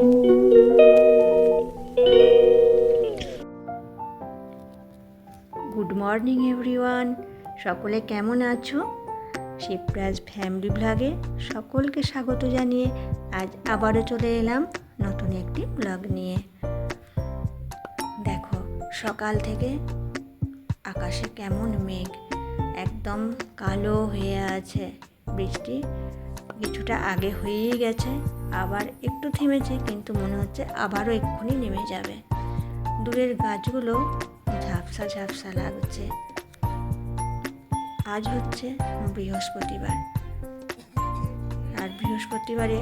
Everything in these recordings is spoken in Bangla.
গুড মর্নিং এভরিওয়ান সকলে কেমন আছো? শিবরাজ ফ্যামিলি ব্লগে সকলকে স্বাগত জানিয়ে আজ আবারও চলে এলাম নতুন একটি ব্লগ নিয়ে। দেখো, সকাল থেকে আকাশে কেমন মেঘ, একদম কালো হয়ে আছে বৃষ্টি। কিছুটা আগে হয়েই গেছে, আবার একটু থেমেছে, কিন্তু মনে হচ্ছে আবারও এক্ষুনি নেমে যাবে। দূরের গাছগুলো ঝাপসা ঝাপসা লাগছে। আজ হচ্ছে বৃহস্পতিবার। আর বৃহস্পতিবারে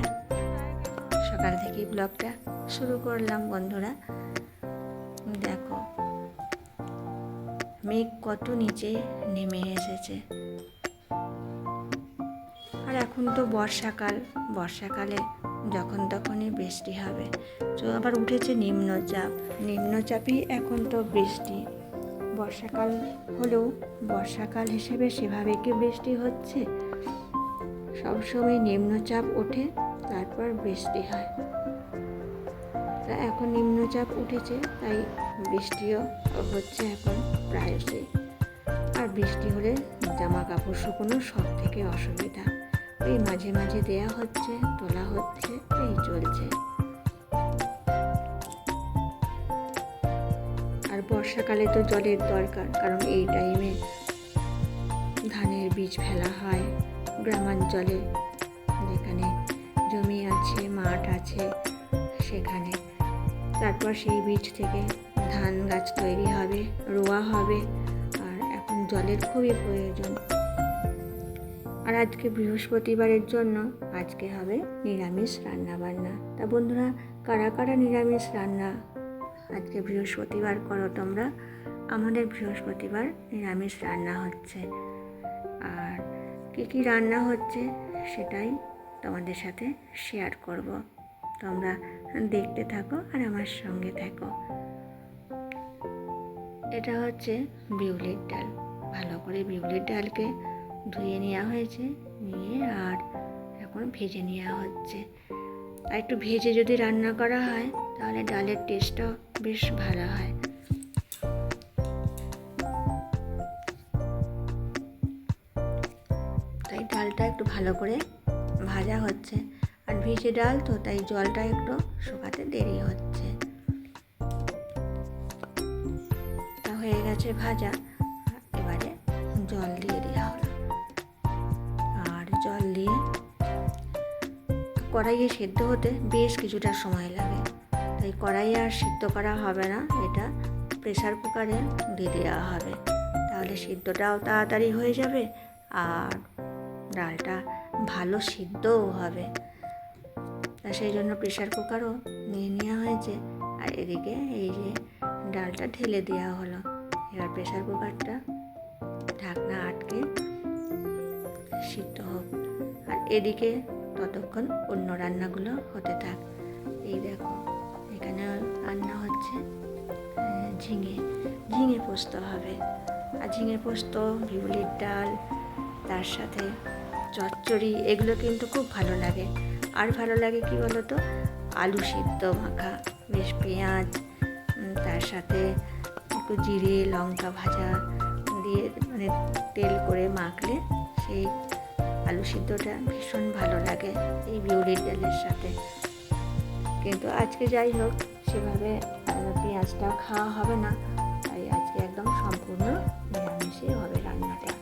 সকাল থেকেই ব্লগটা শুরু করলাম, বন্ধুরা। দেখো, মেঘ কত নিচে নেমে এসেছে। আর এখন তো বর্ষাকাল। বর্ষাকালে যখন তখনই বৃষ্টি হবে। তো আবার উঠেছে নিম্নচাপ। নিম্নচাপই এখন তো বৃষ্টি। বর্ষাকাল হলেও বর্ষাকাল হিসেবে সেভাবে কি বৃষ্টি হচ্ছে? সবসময় নিম্নচাপ ওঠে, তারপর বৃষ্টি হয়। তা এখন নিম্নচাপ উঠেছে, তাই বৃষ্টিও হচ্ছে এখন প্রায়শই। আর বৃষ্টি হলে জামা কাপড় শুকোনো সব থেকে অসুবিধা। এই মাঝে মাঝে দেয়া হচ্ছে, তোলা হচ্ছে, এই চলছে। আর বর্ষাকালে তো জলের দরকার, কারণ এই টাইমে ধানের বীজ ফেলা হয় গ্রামাঞ্চলে। যেখানে জমি আছে, মাঠ আছে, সেখানে। তারপর সেই বীজ থেকে ধান গাছ তৈরি হবে, রোয়া হবে। আর এখন জলের খুবই প্রয়োজন। আর আজকে বৃহস্পতিবারের জন্য আজকে হবে নিরামিষ রান্না বান্না তা বন্ধুরা, কারা কারা নিরামিষ রান্না আজকে বৃহস্পতিবার করো তোমরা? আমাদের বৃহস্পতিবার নিরামিষ রান্না হচ্ছে। আর কী কী রান্না হচ্ছে সেটাই তোমাদের সাথে শেয়ার করব। তোমরা দেখতে থাকো আর আমার সঙ্গে থাকো। এটা হচ্ছে বিউলির ডাল। ভালো করে বিউলির ডালকে ধুয়ে নেওয়া হয়েছে, নিয়ে আর এখন ভেজে নেওয়া হচ্ছে। আর একটু ভেজে যদি রান্না করা হয়, তাহলে ডালের টেস্টটাও বেশ ভালো হয়। তাই ডালটা একটু ভালো করে ভাজা হচ্ছে। আর ভিজে ডাল তো, তাই জলটা একটু শুকাতে দেরি হচ্ছে। তা হয়ে গেছে ভাজা। এবারে জল দিয়ে কড়াইয়ে সেদ্ধ হতে বেশ কিছুটা সময় লাগে। তাই কড়াইয়ে আর সিদ্ধ করা হবে না, এটা প্রেশার কুকারে দিয়ে দেওয়া হবে। তাহলে সিদ্ধটাও তাড়াতাড়ি হয়ে যাবে আর ডালটা ভালো সিদ্ধও হবে। তা সেই জন্য প্রেশার কুকারও নিয়ে নেওয়া হয়েছে। আর এদিকে এই যে ডালটা ঢেলে দেওয়া হলো, এবার প্রেশার কুকারটা ঢাকনা আটকে সিদ্ধ হোক। আর এদিকে ততক্ষণ অন্য রান্নাগুলো হতে থাক। এই দেখো, এখানে রান্না হচ্ছে ঝিঙে ঝিঙে পোস্ত হবে। আর ঝিঙে পোস্ত বিউলির ডাল, তার সাথে চচ্চড়ি, এগুলো কিন্তু খুব ভালো লাগে। আর ভালো লাগে কি বলো তো আলু সিদ্ধ মাখা, বেশ পেঁয়াজ তার সাথে একটু জিরে, লঙ্কা ভাজা দিয়ে মানে তেল করে মাখলে সেই আলু সিদ্ধটা ভীষণ ভালো লাগে এই বিউলির ডালের সাথে। কিন্তু আজকে যাই হোক সেভাবে আহ, পেঁয়াজটা খাওয়া হবে না তাই আজকে একদম সম্পূর্ণ নিরামিষই হবে রান্নাটা।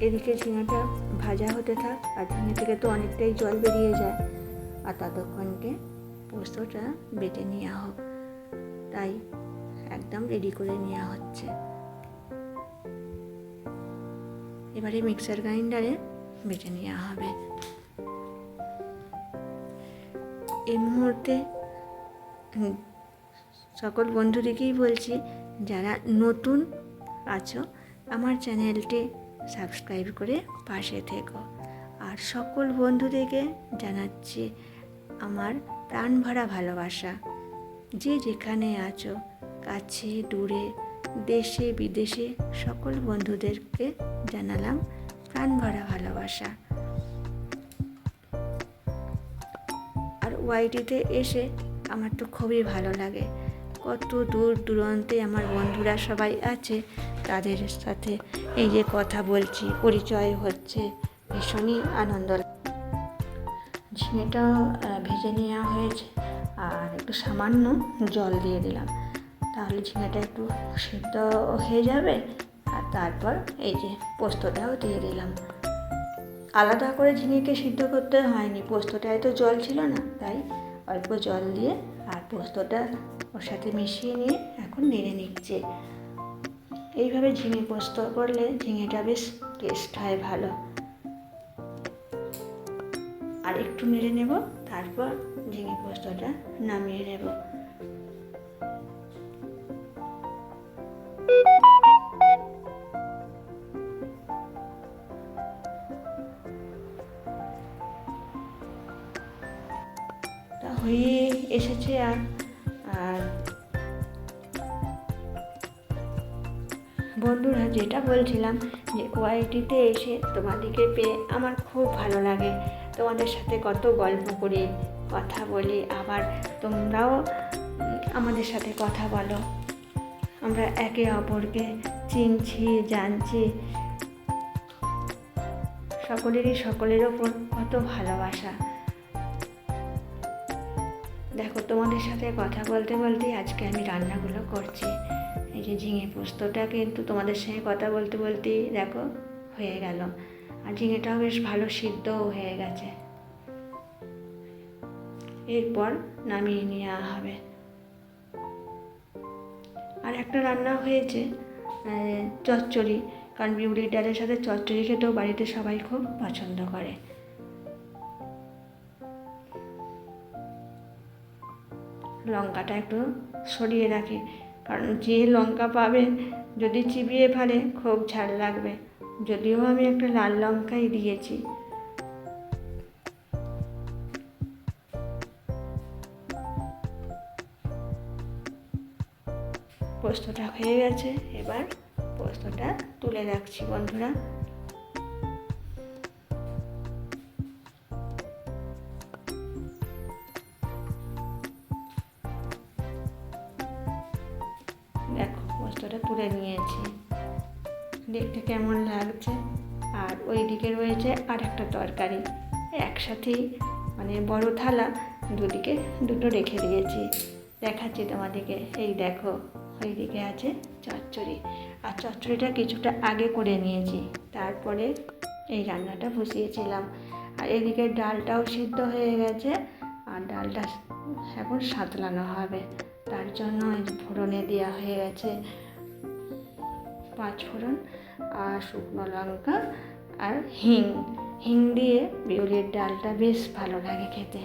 এদিকে ঝিঙাটা ভাজা হতে থাক আর ঝিঙে থেকে তো অনেকটাই জল বেরিয়ে যায় আর ততক্ষণকে পোস্তটা বেটে নেওয়া হোক। তাই একদম রেডি করে নেওয়া হচ্ছে। এবারে মিক্সার গ্রাইন্ডারে বেটে নেওয়া হবে। এই মুহূর্তে সকল বন্ধুদেরকেই বলছি, যারা নতুন আছো, আমার চ্যানেলটি সাবস্ক্রাইব করে পাশে থেকো। আর সকল বন্ধুদেরকে জানাচ্ছি আমার প্রাণ ভরা ভালোবাসা। যে যেখানে আছো, কাছে, দূরে দেশে, বিদেশে সকল বন্ধুদেরকে জানালাম প্রাণ ভরা ভালোবাসা। আর ওয়াইটিতে এসে আমার তো খুবই ভালো লাগে। কত দূর দূরান্তে আমার বন্ধুরা সবাই আছে, তাদের সাথে এই যে কথা বলছি, পরিচয় হচ্ছে, ভীষণই আনন্দ ঝিঙেটা ভেজে নেওয়া হয়েছে, আর একটু সামান্য জল দিয়ে দিলাম। তাহলে ঝিঙেটা একটু সিদ্ধ হয়ে যাবে, আর তারপর এই যে পোস্তটাও দিয়ে দিলাম। আলাদা করে ঝিঙেকে সিদ্ধ করতে হয়নি, পোস্তটায় তো জল ছিল না, তাই অল্প জল দিয়ে আর পোস্তটা ওর সাথে মিশিয়ে নিয়ে এখন নেড়ে নিচ্ছে। এইভাবে ঝিঙে পোস্ত করলে ঝিঙেটা বেশ টেস্ট হয় ভালো। আর একটু নেড়ে নেব, তারপর ঝিঙে পোস্তটা নামিয়ে নেব। আর আর বন্ধুরা যেটা বলছিলাম যে ওয়াইটিতে এসে তোমাদেরকে পেয়ে আমার খুব ভালো লাগে। তোমাদের সাথে কত গল্প করি, কথা বলি, আবার তোমরাও আমাদের সাথে কথা বলো। আমরা একে অপরকে চিনছি, জানছি। সকলেরই সকলের ওপর কত ভালোবাসা। দেখো, তোমাদের সাথে কথা বলতে বলতে আজকে আমি রান্নাগুলো করছি। এই যে ঝিঙে পোস্তটা কিন্তু তোমাদের সঙ্গে কথা বলতে বলতেই দেখো, হয়ে গেল। আর ঝিঙেটাও বেশ ভালো সিদ্ধও হয়ে গেছে। এরপর নামিয়ে নেওয়া হবে। আর একটা রান্না হয়েছে চচ্চড়ি। কারণ বিউলির ডালের সাথে চচ্চড়ি খেতেও বাড়িতে সবাই খুব পছন্দ করে। লঙ্কাটা একটু সরিয়ে রাখি। কারণ যে লঙ্কা পাবে, যদি চিবিয়ে ফেলে, খুব ঝাল লাগবে। যদিও আমি একটা লাল লঙ্কাই দিয়েছি। পোস্তটা হয়ে গেছে। এবার পোস্তটা তুলে রাখছি বন্ধুরা। দেখো তুলে নিয়েছি। দেখতে কেমন লাগছে? আর ওই দিকে রয়েছে আর একটা তরকারি। একসাথেই মানে বড় থালা, দুদিকে দুটো রেখে দিয়েছি। দেখাচ্ছি তোমাদেরকে। এই দেখো ওই দিকে আছে চচ্চড়ি। আর চচ্চড়িটা কিছুটা আগে করে নিয়েছি। তারপরে এই রান্নাটা বসিয়েছিলাম। আর এদিকে ডালটাও সিদ্ধ হয়ে গেছে। আর ডালটা এখন সাঁতলানো হবে। তার জন্য ফোড়নে দেওয়া হয়ে গেছে পাঁচ ফোড়ন আর শুকনো লঙ্কা আর হিং। হিং দিয়ে বিউলির ডালটা বেশ ভালো লাগে খেতে।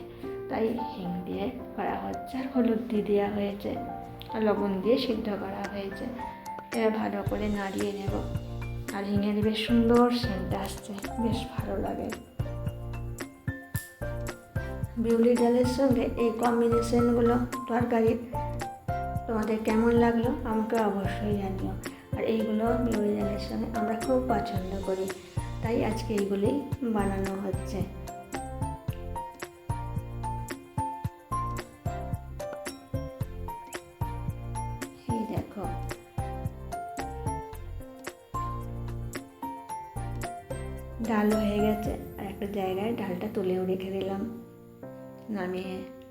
তাই হিং দিয়ে করা হচ্ছে আর হলুদ দিয়ে দেওয়া হয়েছে। আর লবণ দিয়ে সিদ্ধ করা হয়েছে। এবার ভালো করে নাড়িয়ে নেব। আর হিঙের বেশ সুন্দর সেন্ট আসছে। বেশ ভালো লাগে। বিউলি ডালের সঙ্গে এই কম্বিনেশনগুলো তরকারির তোমাদের কেমন লাগল আমাকে অবশ্যই জানিও। আর এইগুলো ডালের সঙ্গে আমরা খুব পছন্দ করি। তাই আজকে এইগুলোই বানানো হচ্ছে। দেখো। ডাল হয়ে গেছে। আর একটা জায়গায় ডালটা তুলেও রেখে দিলাম। নামিয়ে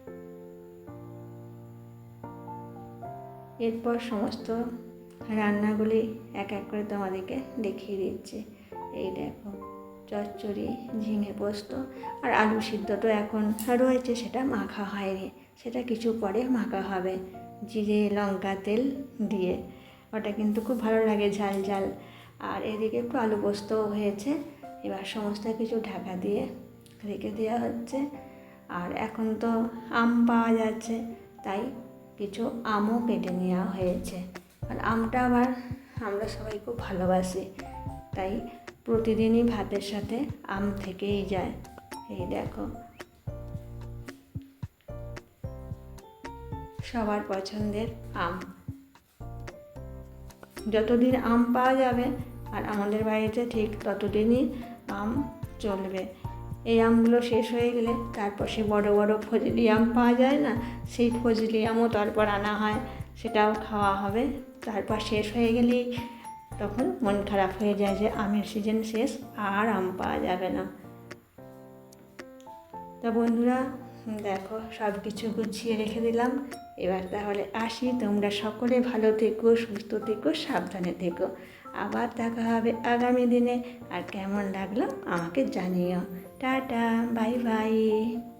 এরপর সমস্ত রান্নাগুলি এক এক করে তোমাদেরকে দেখিয়ে দিচ্ছে। এই দেখো, চচ্চড়ি, ঝিঙে পোস্ত আর আলু সিদ্ধ তো এখন রয়েছে, সেটা মাখা হয়নি। সেটা কিছু পরে মাখা হবে। জিরে, লঙ্কা, তেল দিয়ে। ওটা কিন্তু খুব ভালো লাগে ঝাল ঝাল। আর এদিকে একটু আলু পোস্তও হয়েছে। এবার সমস্ত কিছু ঢাকা দিয়ে রেখে দেওয়া হচ্ছে। আর এখন তো আম পাওয়া যাচ্ছে, তাই কিছু আমও কেটে নেওয়া হয়েছে। আর আমটা আবার আমরা সবাই খুব ভালোবাসি। তাই প্রতিদিনই ভাতের সাথে আম থেকেই যায়। এই দেখো। সবার পছন্দের আম। যতদিন আম পাওয়া যাবে, আর আমাদের বাড়িতে ঠিক ততদিনই আম চলবে। এই আমগুলো শেষ হয়ে গেলে তারপর সে বড় বড় ফজলি আম পাওয়া যায় না, সেই ফজলি আমও তারপর আনা হয়, সেটাও খাওয়া হবে। তারপর শেষ হয়ে গেলেই তখন মন খারাপ হয়ে যায় যে আমের সিজন শেষ, আর আম পাওয়া যাবে না। তা বন্ধুরা, দেখো সব কিছু গুছিয়ে রেখে দিলাম। এবার তাহলে আসি, তোমরা সকলে ভালো থেকো, সুস্থ থেকো, সাবধানে থেকো। আবার দেখা হবে আগামী দিনে। আর কেমন লাগল আমাকে জানিও। Tata bye bye.